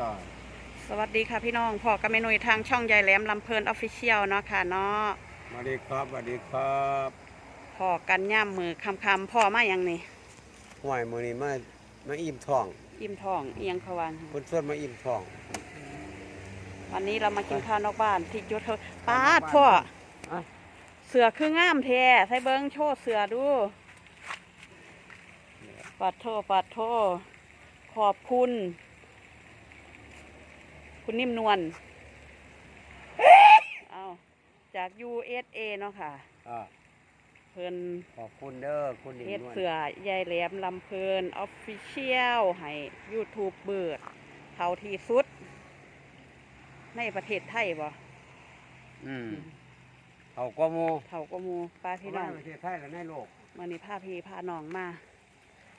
ตาสวัสดีค่ะพี่น้องพอกับเมนุยทางช่องยายแหลมลำเพลินออฟฟิเชียลเนาะค่ะเนาะสวัสดีครับสวัสดีครับพอกันย่ามมือคำคำๆพ่อมาอย่างนี้ห่วยมือนี้มามาอิ่มท้องอิ่มท้องเอียงเขาวางเพิ่นชวนมาอิ่มท้องวันนี้เรามากินข้าวนอกบ้านที่จุดเธอป้าดข้าวนอกบ้านพ่ออะเสือคืองามแท้ใส่เบิ้งโชว์เสือดูปัดโทปัดโทขอบคุณ คุณนิ่มนวลเอาจาก USA เนาะค่ะอ่าเพิ่นขอบคุณเด้อคุณนิ่มเฮ็ดนวลเสือยายแหลมลำเพลินออฟฟิเชียลให้ YouTube เบิดเท่าที่สุด ในประเทศไทยบ่อืมเขาก็โมเท่าก็หมูป้าพี่น้องเขามาในประเทศไทยและในโลกมื่อนี้พาพี่พาน้องมา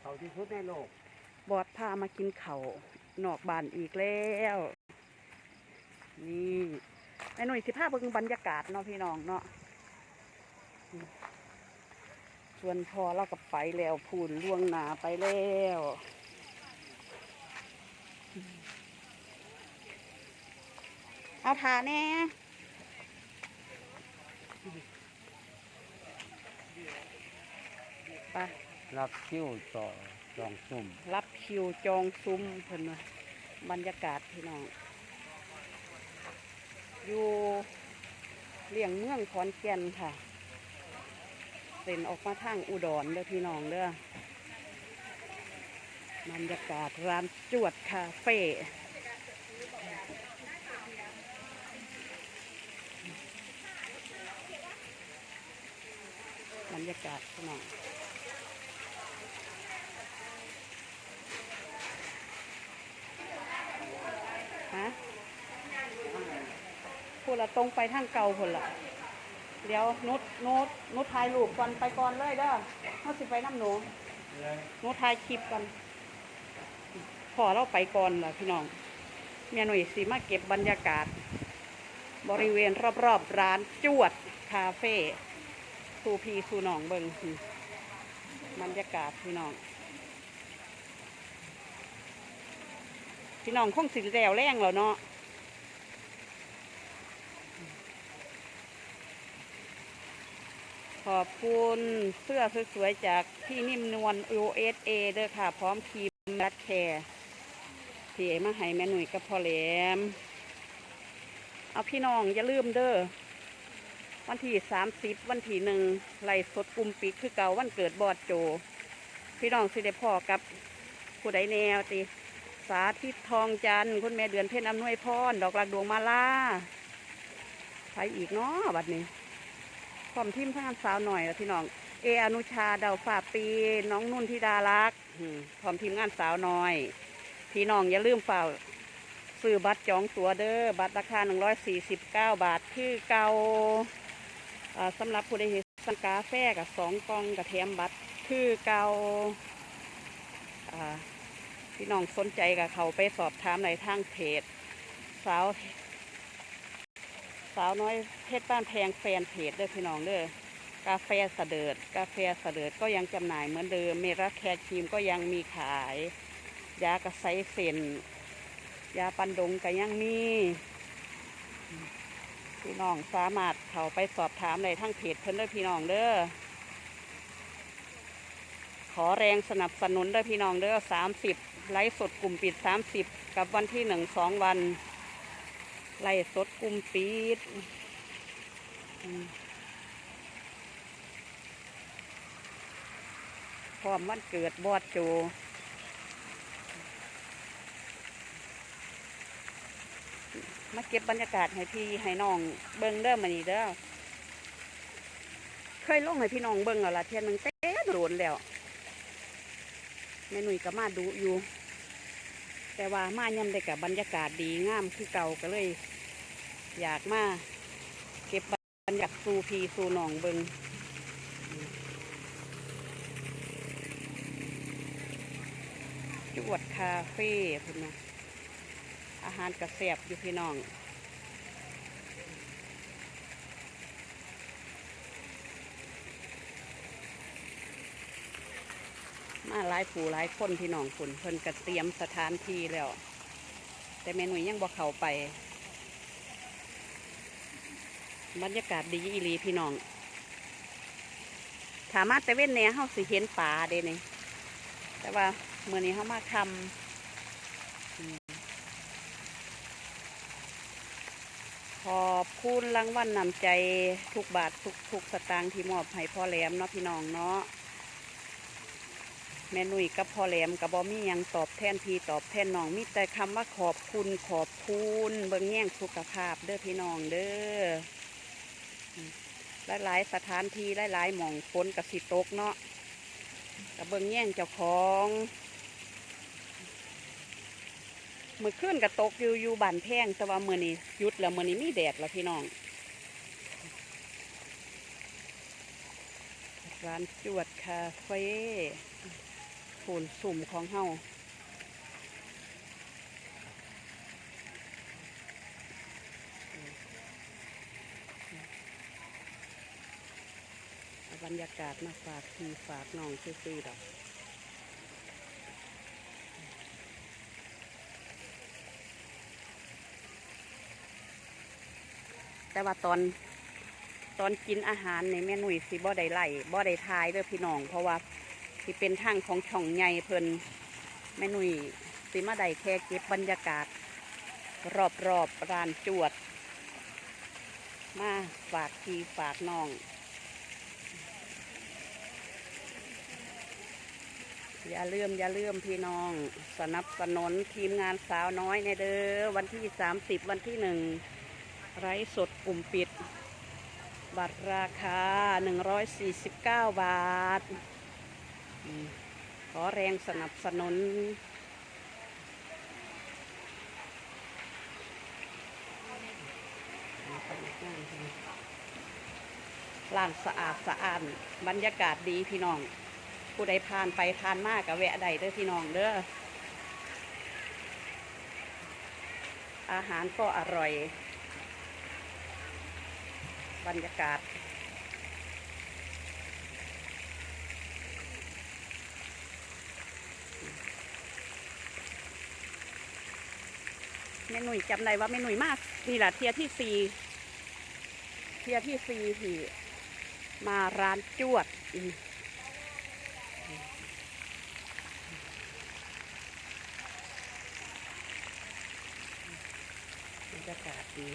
เขาที่สุดในโลก บอดพามากินเขาวนอกบ้านอีกแล้ว นี่ไอ้หนุ่ยสิพาเบิ่งบรรยากาศเนาะพี่น้องเนาะอืมส่วนพอเรากับไปแล้วพูนล่วงหนาไปแล้วอืมเอาทาแน่ไปรับคิวต่อจองซุ่ม รับคิวจองซุ้มเพิ่นว่าบรรยากาศพี่น้อง อยู่เลี่ยงเมืองขอนแก่นค่ะเส้นออกมาทางอุดรเด้อพี่น้องเด้อบรรยากาศร้านจวดคาเฟ่บรรยากาศพี่น้อง พูดละตรงไปทางเก่าคนละเดี๋ยวนุดนุดนุดถ่ายรูปก่อนไปก่อนเลยเด้อเขาสิไปน้ำหนูนุดถ่ายคลิปกันพอเราไปก่อนล่ะพี่น้องเมียหนุ่ยสีมาเก็บบรรยากาศ บริเวณรอบๆร้านจวดคาเฟ่สูพีสูหนองเบิงอืมบรรยากาศพี่น้องพี่น้องคงสิแล้วแรงแล้วเนาะ ขอบคุณเสื้อสวยๆจากพี่นิ่มนวล USA เด้อค่ะ พร้อมทีมรัดแคร์ที่มาให้แม่หนุ่ยกับพ่อแหลม เอาพี่น้องอย่าลืมเด้อวันที่สามสิบวันที่หนึ่งไล่สดกลุ่มปิกคือเก่าวันเกิดบอดโจ พี่น้องสิได้พ่อกับผู้ใดแนวติสาธิตทองจันทร์คุณแม่เดือนเพ็ญอำนวยพรดอกลักดวงมาลาไปอีกเนาะบัดนี้ พร้อมทีมทั้งสาวหน่อยพี่น้อง เออนุชาดาวฝ่าปี น้องนุ่นธิดารักษ์อืมพร้อมทีมงานสาวหน้อย พี่น้องอย่าลืมฝ่าซื้อบัตรจองตั๋วเด้อบัตรราคา 149 บาท คือเก่าสำหรับผู้ใดเห็นสังกาแฟกับสองกล่องกับแถมบัตรคือเก่าพี่น้องสนใจกับเขาไปสอบถามในทางเพจสาวาวน้อยเพชรบ้านแพงแฟนเพจเด้อพี่น้องเด้อกาแฟเสดิด กาแฟเสดิดก็ยังจำหน่ายเหมือนเดิม เมรัแคร์ครีมก็ยังมีขาย ยากระไซเซนยาปันดงก็ยังมี พี่น้องสามารถเข้าไปสอบถามในทางเพจเพิ่นเด้อพี่น้องเด้อขอแรงสนับสนุนเด้อพี่น้องเด้อสามสิบไลฟ์สดกลุ่มปิดสามสิบกับวันที่หนึ่งสองวัน ไลฟ์สดกลุ่มปิดพร้อมวันเกิดบอดโจมาเก็บบรรยากาศให้พี่ให้น้องเบิ้งเด้อมานี่เด้อเคยลงให้พี่น้องเบิ้งแล้วล่ะเทียนหนึงเต้โดนแล้วแม่หนุ่ยก็มาดูอยู่ แต่ว่ามาย่ำได้กับบรรยากาศดีงามคือเก่าก็เลย อยากมาเก็บบรรยากาศสูพีสูหนองเบิงจวดคาเฟ่พุ่นนะอาหารกระเสบอยู่พี่น้อง มาหลายผู้หลายคนพี่น้องคุณเพิ่นก็เตรียมสถานที่แล้ว แต่แม่หนุ่ยยังบ่เข้าไป บรรยากาศดีอีหลีพี่น้องถามาแต่เว้นแหน่เฮาสิเห็นป่าเด้นี่แต่ว่าเมื่อนี้เฮามาคำขอบคุณรางวัลนำใจทุกบาททุกทุกสตางค์ที่มอบให้พ่อแหลมเนาะพี่น้องเนาะ แม่นุ่ยกับพ่อแหลมกับบอมี่ยังตอบแทนพี่ตอบแทนน้องมีแต่คำว่าขอบคุณขอบคุณเบิ่งแย่งสุขภาพเด้อพี่น้องเด้อหลายๆสถานที่หลายๆหม่องฝนกับสิตกเนาะกับเบิ่งแย่งเจ้าของมือขึ้นกับตกอยู่อยู่บานแพงแต่ว่ามือนี้ยุดแล้วมือนี้มีแดดแล้วพี่น้องร้านจวดคาเฟ่ นสุ่มของเฮาเอาบรรยากาศมาฝากพี่ฝากน้องซื่อๆดอกแต่ว่าตอนตอนกินอาหารในแม่หนุ่ยสิบ่ได้ไล่บ่ได้ทายเด้อพี่น้อง เพราะว่า สิเป็นทางของช่องใหญ่เพิ่นแม่นุ่ยสิมาได้แค่เก็บบรรยากาศ รอบๆร้านจวด มาฝากพี่ฝากน้อง อย่าลืมอย่าลืมพี่น้อง สนับสนุนทีมงานสาวน้อยในเด้อวันที่ 30 วันที่หนึ่งไร้สดกลุ่มปิด บัตรราคา 149 บาท ขอแรงสนับสนุน ร้านสะอาดสะอาดบรรยากาศดีพี่น้อง ผู้ใดผ่านไปทานมากกับแวะใดเด้อพี่น้องเด้อ อาหารก็อร่อย บรรยากาศ แม่หนุ่ยจำได้ว่าแม่หนุ่ยมากนี่แหละเทียที่สี่เทียที่สี่ที่มาร้านจวดอืมบรรยากาศดี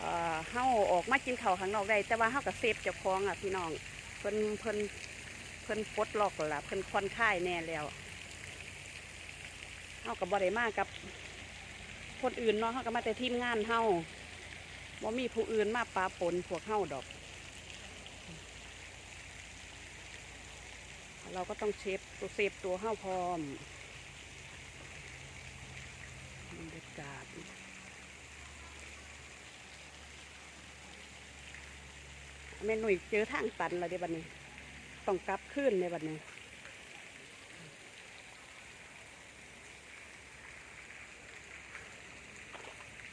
เอ่อเฮาออกมากินข้าวข้างนอกได้ แต่ว่าเฮากับเซฟเจ้าของอะพี่น้อง เพิ่นเพิ่นเพิ่นปลดล็อกล่ะเพิ่นคอนค่ายแน่แล้ว เฮากับบ่ได้มากับ คนอื่นเนาะเฮาก็มาแต่ทีมงานเฮาบ่มีผู้อื่นมาปาปนพวกเฮาดอก เราก็ต้องเชฟตัวเซฟตัวเฮาพร้อมบรรยากาศแม่หนุ่ยเจอทางตันแล้วเดี๋ยวบัดนี้ ต้องกลับขึ้นในบัดนี้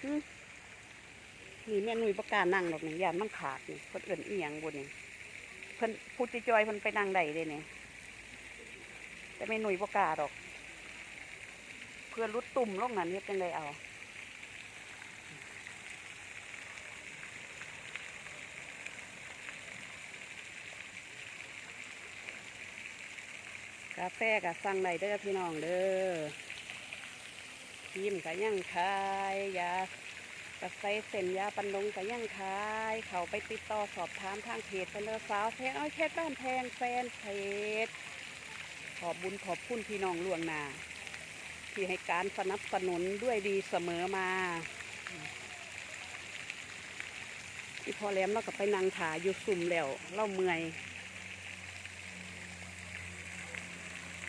นี่แม่หนุ่ยประกานั่งหรอกนี่ยานมันขาดนี่เพิ่นเอื่นเอียงบนนี่เพิ่นพูดจอยเพิ่นไปนั่งได้เลยเนี่แต่แม่หนุ่ยประกาดอก เพื่อนรุดตุ่มลงนั้นเฮ็ดจังไดเอากาแฟกับสั่งได้เด้อพี่น้องเด้อ ทีมกับยังขายยากระใสเส้นยาปันลงกับยังขาย เขาไปติดต่อสอบถามทางเพจเป็นเสาวแพงอ้อยเพชรบ้านแพงแฟนเพจขอบบุญขอบคุณพี่น้องล่วงหน้าที่ให้การสนับสนุนด้วยดีเสมอมาที่พอแหลมเราก็ไปนั่งถาอยู่สุ่มแล้วเล่าเมื่อย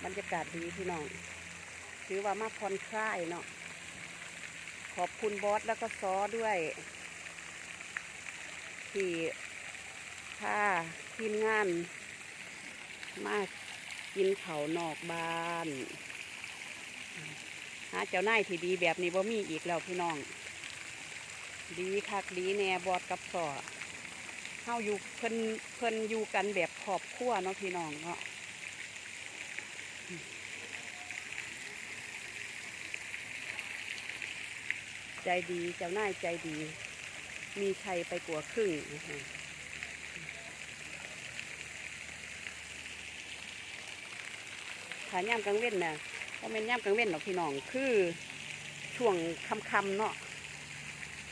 บรรยากาศดีพี่น้อง ถือว่ามาผ่อนคลายเนาะ ขอบคุณบอสแล้วก็ซอด้วย ที่พาทีมงาน มากินเขานอกบ้านหาเจ้านายที่ดีแบบนี้บ่มีอีกแล้วพี่น้อง ดีคักดีแน่บอสกับซอเฮาอยู่เพิ่นเพิ่นอยู่กันแบบครอบครัวเนาะพี่น้องเนาะ ใจดีเจ้านายใจดี มีชัยไปกว่าครึ่งนะคะถ้าย่ามกลางเว้นน่ะก็เป็นย่ามกลางเว้นหรอกพี่น้องคือช่วงค่ำๆเนาะ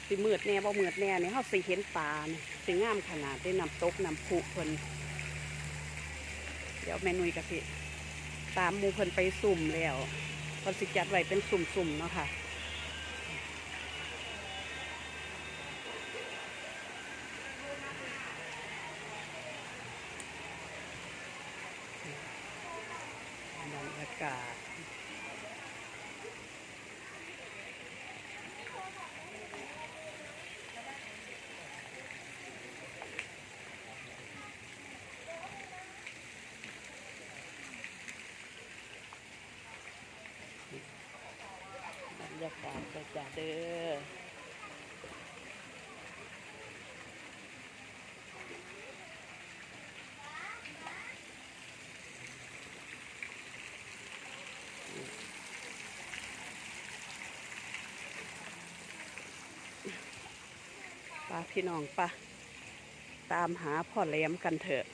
สิมืดแน่บ่มืดแน่เนี่ยเขาสิเห็นปลาเนี่ยสิงามขนาดได้นำตกนำผุเพิ่นเดี๋ยวแม่นุยกะสิตามมูเพิ่นไปสุ่มแล้วเพิ่นสิจัดไว้เป็นสุ่มๆเนาะค่ะ รยากาศบรรยากาศจะจะเด้อ พี่น้องปะตามหาพ่อแหลมกันเถอะ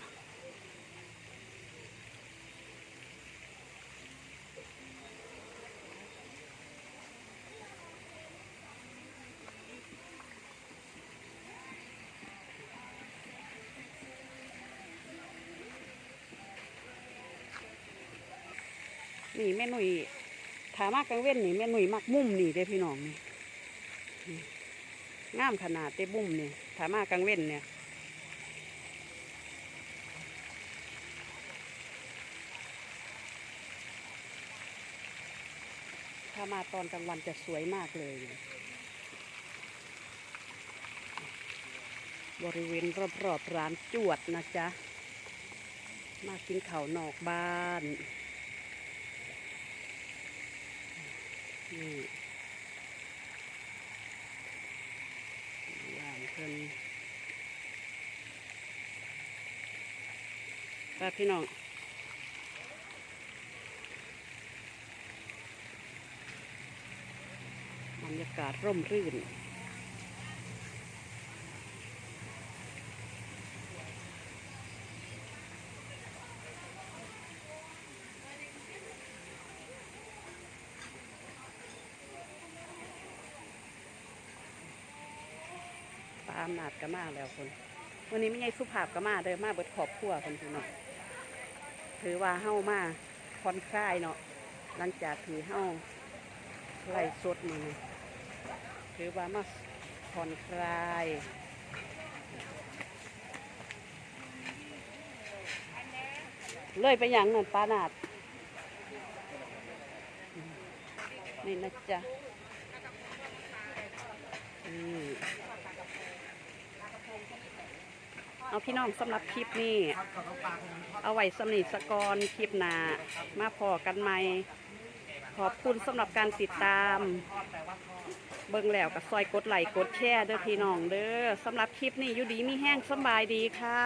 นี่แม่หนุ่ยถามากกลางเว้นนี่แม่หนุ่ยมักมุมนี่เด้พี่น้องนี่นี่ งามขนาดเด้มุมเนี่ยถามากกลางเว้นเนี่ยถ้ามาตอนกลางวันจะสวยมากเลย บริเวณรอบๆร้านจวดนะจ๊ะ มากินข้าวนอกบ้าน นี่ย่างเพิ่น ไปพี่น้องบรรยากาศร่มรื่นตามนาดก็มาแล้วคน วันนี้ไม่ใช่สุภาพก็มาเด้อมาเบิดขอบครัวคนพี่น้อง ถือว่าเฮ้ามาผ่อนคลายเนาะหลังจากถือเฮ้าไล่สดนี่นะถือว่ามาผ่อนคลายเลยไปอย่างนั้นปานาดนี่นะจ๊ะอืม เอาพี่น้องสำหรับคลิปนี้ เอาไว้สำนิสกรคลิปหนามาพอกันใหม่ ขอบคุณสำหรับการติดตาม เบิ่งแล้วกับซอยกดไลค์กดแชร์เด้อพี่น้องเด้อสำหรับคลิปนี้อยู่ดีมีแห้งสบายดีค่ะ